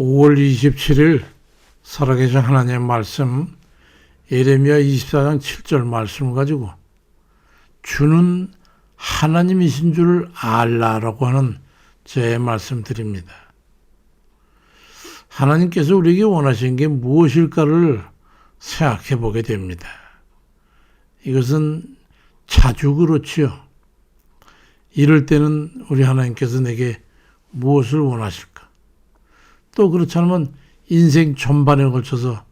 5월 27일 살아계신 하나님의 말씀 예레미야 24장 7절 말씀을 가지고 주는 하나님이신 줄 알라라고 하는 제 말씀 드립니다. 하나님께서 우리에게 원하신 게 무엇일까를 생각해 보게 됩니다. 이것은 자주 그렇지요. 이럴 때는 우리 하나님께서 내게 무엇을 원하실까? 또 그렇지 않으면 인생 전반에 걸쳐서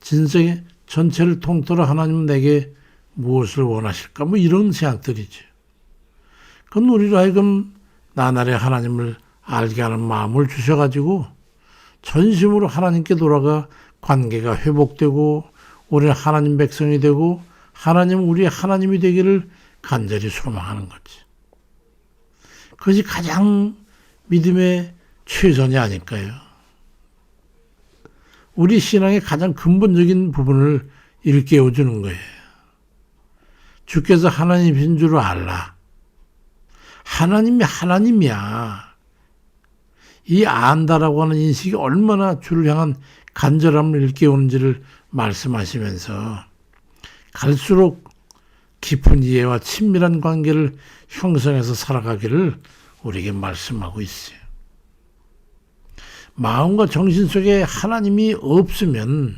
진생의 전체를 통틀어 하나님은 내게 무엇을 원하실까? 뭐 이런 생각들이죠. 그건 우리로 하여금 나날의 하나님을 알게 하는 마음을 주셔가지고 전심으로 하나님께 돌아가 관계가 회복되고 우리 하나님 백성이 되고 하나님 우리 하나님이 되기를 간절히 소망하는 거지. 그것이 가장 믿음의 최선이 아닐까요? 우리 신앙의 가장 근본적인 부분을 일깨워 주는 거예요. 주께서 하나님이신 줄 알라. 하나님이 하나님이야. 이 안다라고 하는 인식이 얼마나 주를 향한 간절함을 일깨우는지를 말씀하시면서 갈수록 깊은 이해와 친밀한 관계를 형성해서 살아가기를 우리에게 말씀하고 있어요. 마음과 정신 속에 하나님이 없으면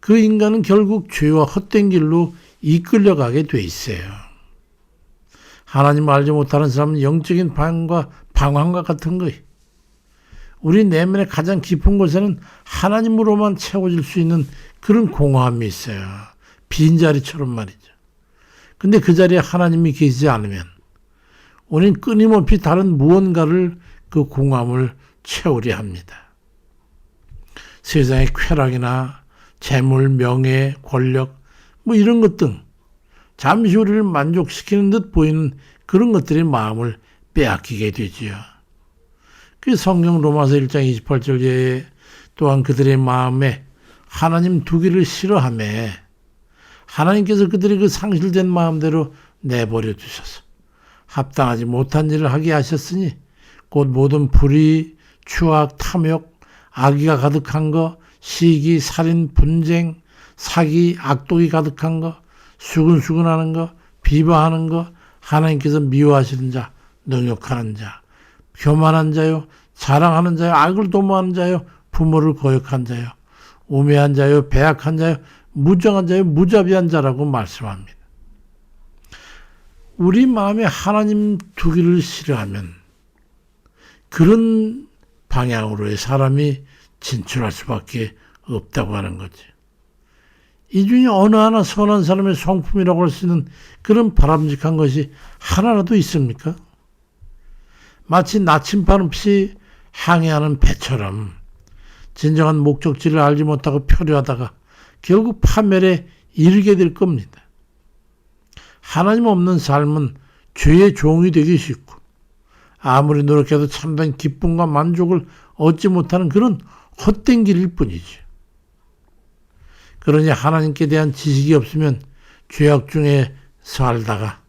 그 인간은 결국 죄와 헛된 길로 이끌려가게 돼 있어요. 하나님을 알지 못하는 사람은 영적인 방과 방황과 같은 거예요. 우리 내면의 가장 깊은 곳에는 하나님으로만 채워질 수 있는 그런 공허함이 있어요. 빈자리처럼 말이죠. 근데 그 자리에 하나님이 계시지 않으면 우리는 끊임없이 다른 무언가를 그 공허함을 채우려 합니다. 세상의 쾌락이나 재물, 명예, 권력 뭐 이런 것 등 잠시 우리를 만족시키는 듯 보이는 그런 것들이 마음을 빼앗기게 되지요. 그 성경 로마서 1장 28절에 또한 그들의 마음에 하나님 두기를 싫어함에 하나님께서 그들의 그 상실된 마음대로 내버려 두셔서 합당하지 못한 일을 하게 하셨으니 곧 모든 불의, 추악, 탐욕, 악의가 가득한 거, 시기, 살인, 분쟁, 사기, 악독이 가득한 거, 수근수근하는 거, 비방하는 거, 하나님께서 미워하시는 자, 능욕하는 자, 교만한 자요, 자랑하는 자요, 악을 도모하는 자요, 부모를 거역한 자요, 우매한 자요, 배악한 자요, 무정한 자요, 무자비한 자라고 말씀합니다. 우리 마음에 하나님 두기를 싫어하면 그런 방향으로의 사람이 진출할 수밖에 없다고 하는 거지. 이 중에 어느 하나 선한 사람의 성품이라고 할 수 있는 그런 바람직한 것이 하나라도 있습니까? 마치 나침반 없이 항해하는 배처럼 진정한 목적지를 알지 못하고 표류하다가 결국 파멸에 이르게 될 겁니다. 하나님 없는 삶은 죄의 종이 되기 쉽고 아무리 노력해도 참된 기쁨과 만족을 얻지 못하는 그런 헛된 길일 뿐이죠. 그러니 하나님께 대한 지식이 없으면 죄악 중에 살다가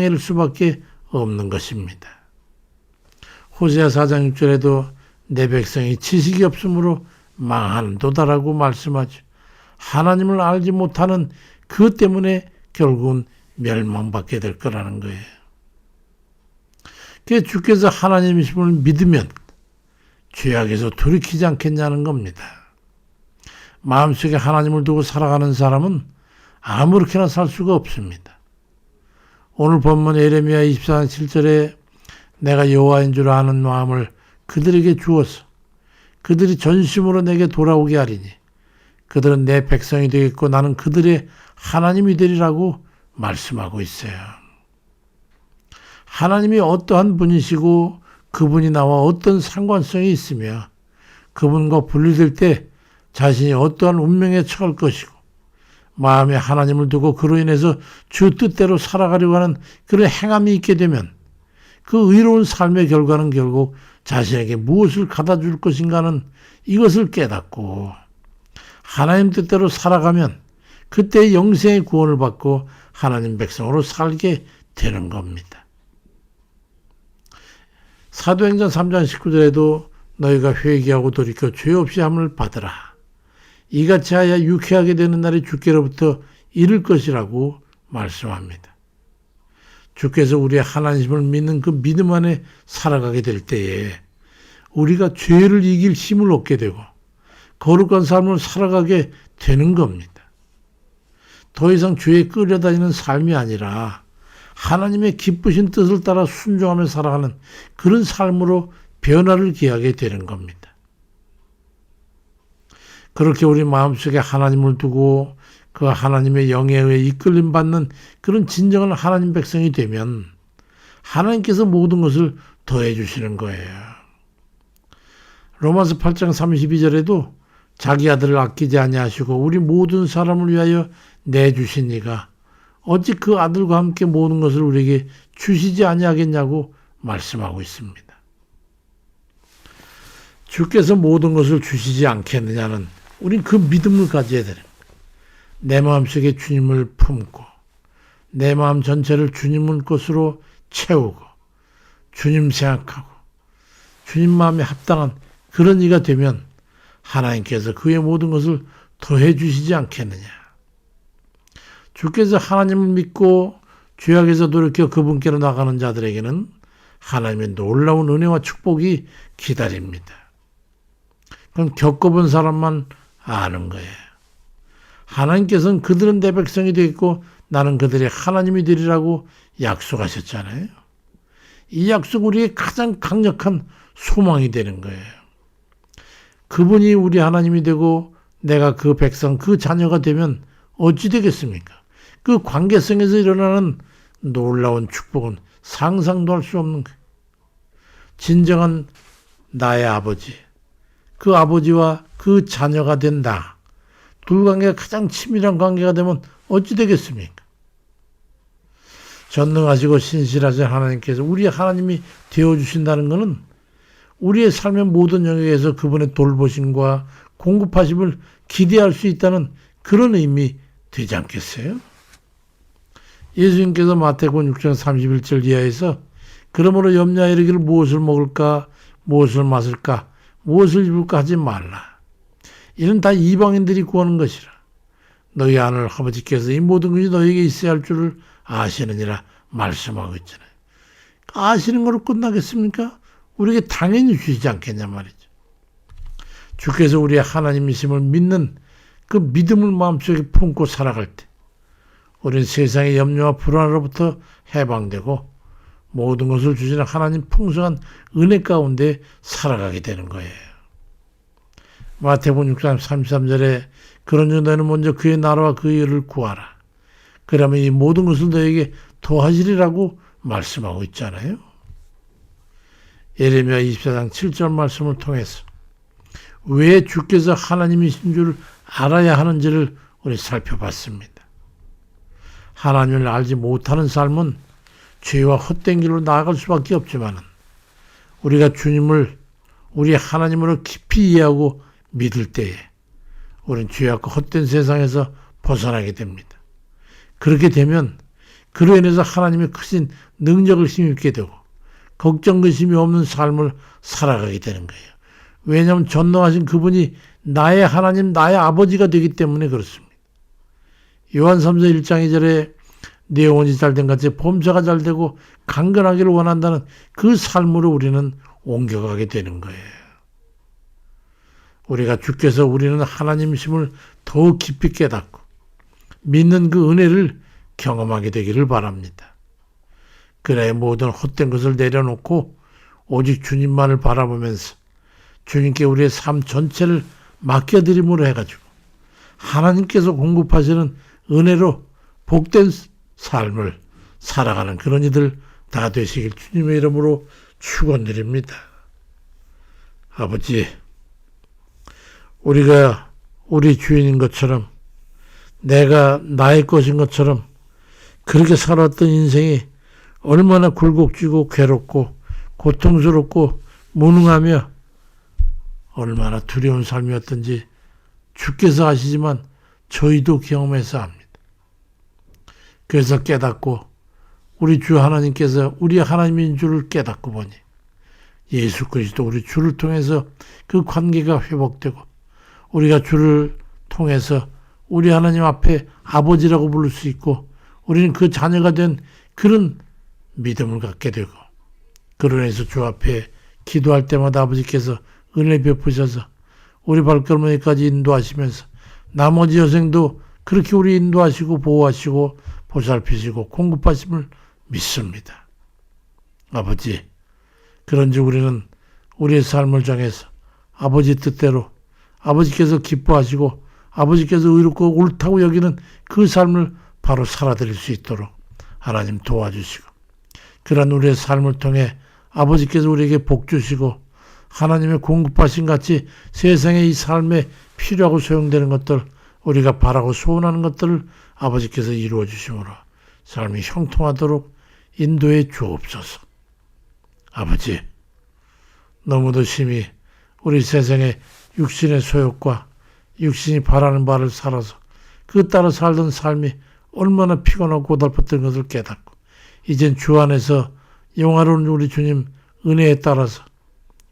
이를 수밖에 없는 것입니다. 호세아 4장 6절에도 내 백성이 지식이 없으므로 망하는도다라고 말씀하죠. 하나님을 알지 못하는 그 때문에 결국은 멸망받게 될 거라는 거예요. 그 주께서 하나님이심을 믿으면 죄악에서 돌이키지 않겠냐는 겁니다. 마음속에 하나님을 두고 살아가는 사람은 아무렇게나 살 수가 없습니다. 오늘 본문 에레미야 24장 7절에 내가 여호와인 줄 아는 마음을 그들에게 주어서 그들이 전심으로 내게 돌아오게 하리니 그들은 내 백성이 되겠고 나는 그들의 하나님이 되리라고 말씀하고 있어요. 하나님이 어떠한 분이시고 그분이 나와 어떤 상관성이 있으며 그분과 분리될 때 자신이 어떠한 운명에 처할 것이고 마음에 하나님을 두고 그로 인해서 주 뜻대로 살아가려고 하는 그런 행함이 있게 되면 그 의로운 삶의 결과는 결국 자신에게 무엇을 갖다 줄 것인가는 이것을 깨닫고 하나님 뜻대로 살아가면 그때 영생의 구원을 받고 하나님 백성으로 살게 되는 겁니다. 사도행전 3장 19절에도 너희가 회개하고 돌이켜 죄 없이 함을 받으라. 이같이 하여 유쾌하게 되는 날이 주께로부터 이를 것이라고 말씀합니다. 주께서 우리의 하나님을 믿는 그 믿음 안에 살아가게 될 때에 우리가 죄를 이길 힘을 얻게 되고 거룩한 삶을 살아가게 되는 겁니다. 더 이상 죄에 끌려다니는 삶이 아니라 하나님의 기쁘신 뜻을 따라 순종하며 살아가는 그런 삶으로 변화를 기하게 되는 겁니다. 그렇게 우리 마음속에 하나님을 두고 그 하나님의 영에 의해 이끌림 받는 그런 진정한 하나님 백성이 되면 하나님께서 모든 것을 더해 주시는 거예요. 로마서 8장 32절에도 자기 아들을 아끼지 아니하시고 우리 모든 사람을 위하여 내주신 이가 어찌 그 아들과 함께 모든 것을 우리에게 주시지 아니하겠냐고 말씀하고 있습니다. 주께서 모든 것을 주시지 않겠느냐는 우린 그 믿음을 가져야 되는 내 마음속에 주님을 품고 내 마음 전체를 주님을 것으로 채우고 주님 생각하고 주님 마음에 합당한 그런 이가 되면 하나님께서 그의 모든 것을 더해 주시지 않겠느냐. 주께서 하나님을 믿고 죄악에서 돌이켜 그분께로 나가는 자들에게는 하나님의 놀라운 은혜와 축복이 기다립니다. 그럼 겪어본 사람만 아는 거예요. 하나님께서는 그들은 내 백성이 되겠고 나는 그들의 하나님이 되리라고 약속하셨잖아요. 이 약속 우리의 가장 강력한 소망이 되는 거예요. 그분이 우리 하나님이 되고 내가 그 백성, 그 자녀가 되면 어찌 되겠습니까? 그 관계성에서 일어나는 놀라운 축복은 상상도 할 수 없는. 진정한 나의 아버지, 그 아버지와 그 자녀가 된다. 둘 관계가 가장 친밀한 관계가 되면 어찌 되겠습니까? 전능하시고 신실하신 하나님께서 우리 하나님이 되어주신다는 것은 우리의 삶의 모든 영역에서 그분의 돌보심과 공급하심을 기대할 수 있다는 그런 의미 되지 않겠어요? 예수님께서 마태복음 6장 31절 이하에서 그러므로 염려하 이르기를 무엇을 먹을까 무엇을 마실까 무엇을 입을까 하지 말라. 이는 다 이방인들이 구하는 것이라. 너희 하늘 아버지께서 이 모든 것이 너희에게 있어야 할 줄을 아시느니라 말씀하고 있잖아요. 아시는 걸로 끝나겠습니까? 우리에게 당연히 주시지 않겠냐 말이죠. 주께서 우리의 하나님이심을 믿는 그 믿음을 마음속에 품고 살아갈 때 우리는 세상의 염려와 불안으로부터 해방되고 모든 것을 주시는 하나님 풍성한 은혜 가운데 살아가게 되는 거예요. 마태복음 6장 33절에 그런즉 너는 먼저 그의 나라와 그의 일을 구하라. 그러면 이 모든 것을 너에게 더하시리라고 말씀하고 있잖아요. 예레미야 24장 7절 말씀을 통해서 왜 주께서 하나님이신 줄 알아야 하는지를 우리 살펴봤습니다. 하나님을 알지 못하는 삶은 죄와 헛된 길로 나아갈 수밖에 없지만 우리가 주님을 우리 하나님으로 깊이 이해하고 믿을 때에 우리는 죄악과 헛된 세상에서 벗어나게 됩니다. 그렇게 되면 그로 인해서 하나님의 크신 능력을 힘입게 되고 걱정 근심이 없는 삶을 살아가게 되는 거예요. 왜냐하면 전능하신 그분이 나의 하나님, 나의 아버지가 되기 때문에 그렇습니다. 요한 3서 1장 2절에 내 영혼이 잘된 같이 범사가 잘되고 강건하기를 원한다는 그 삶으로 우리는 옮겨가게 되는 거예요. 우리가 주께서 우리는 하나님심을 더욱 깊이 깨닫고 믿는 그 은혜를 경험하게 되기를 바랍니다. 그래 모든 헛된 것을 내려놓고 오직 주님만을 바라보면서 주님께 우리의 삶 전체를 맡겨드림으로 해가지고 하나님께서 공급하시는 은혜로 복된 삶을 살아가는 그런 이들 다 되시길 주님의 이름으로 축원드립니다. 아버지, 우리가 우리 주인인 것처럼 내가 나의 것인 것처럼 그렇게 살았던 인생이 얼마나 굴곡지고 괴롭고 고통스럽고 무능하며 얼마나 두려운 삶이었던지 주께서 아시지만 저희도 경험해서 압니다. 그래서 깨닫고 우리 주 하나님께서 우리 하나님인 줄을 깨닫고 보니 예수 그리스도 우리 주를 통해서 그 관계가 회복되고 우리가 주를 통해서 우리 하나님 앞에 아버지라고 부를 수 있고 우리는 그 자녀가 된 그런 믿음을 갖게 되고 그러해서 주 앞에 기도할 때마다 아버지께서 은혜 베푸셔서 우리 발걸음에까지 인도하시면서 나머지 여생도 그렇게 우리 인도하시고 보호하시고 보살피시고 공급하심을 믿습니다. 아버지, 그런지 우리는 우리의 삶을 정해서 아버지 뜻대로 아버지께서 기뻐하시고 아버지께서 의롭고 옳다고 여기는 그 삶을 바로 살아드릴 수 있도록 하나님 도와주시고 그러한 우리의 삶을 통해 아버지께서 우리에게 복 주시고 하나님의 공급하신 같이 세상의 이 삶에 필요하고 소용되는 것들 우리가 바라고 소원하는 것들을 아버지께서 이루어 주심으로 삶이 형통하도록 인도해 주옵소서. 아버지, 너무도 심히 우리 세상의 육신의 소욕과 육신이 바라는 바를 살아서 그 따라 살던 삶이 얼마나 피곤하고 고달팠던 것을 깨닫고 이젠 주 안에서 영화로운 우리 주님 은혜에 따라서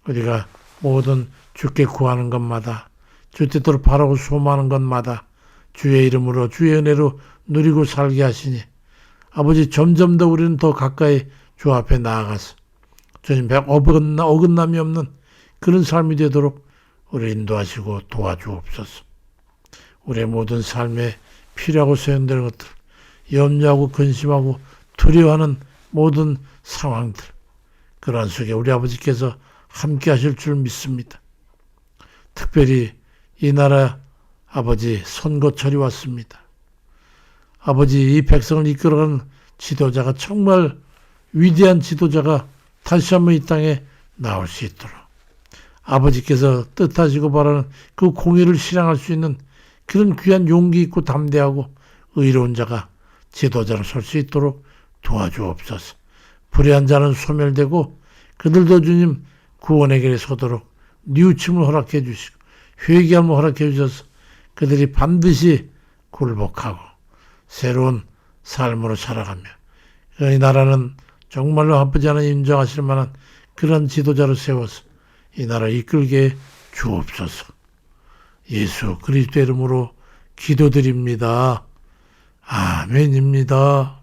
우리가 모든 주께 구하는 것마다 주 뜻대로 바라고 소망하는 것마다 주의 이름으로 주의 은혜로 누리고 살게 하시니 아버지 점점 더 우리는 더 가까이 주 앞에 나아가서 주님 백 어긋나, 어긋남이 없는 그런 삶이 되도록 우리 인도하시고 도와주옵소서. 우리의 모든 삶에 필요하고 소용되는 것들, 염려하고 근심하고 두려워하는 모든 상황들, 그러한 속에 우리 아버지께서 함께 하실 줄 믿습니다. 특별히 이 나라 아버지 선거철이 왔습니다. 아버지 이 백성을 이끌어가는 지도자가 정말 위대한 지도자가 다시 한번 이 땅에 나올 수 있도록 아버지께서 뜻하시고 바라는 그 공의를 실행할 수 있는 그런 귀한 용기 있고 담대하고 의로운 자가 지도자로 설 수 있도록 도와주옵소서. 불의한 자는 소멸되고 그들도 주님 구원의 길에 서도록 뉘우침을 허락해 주시고 회개함을 허락해 주셔서 그들이 반드시 굴복하고 새로운 삶으로 살아가며 이 나라는 정말로 아버지 하나님 인정하실 만한 그런 지도자를 세워서 이 나라 이끌게 주옵소서. 예수 그리스도 이름으로 기도드립니다. 아멘입니다.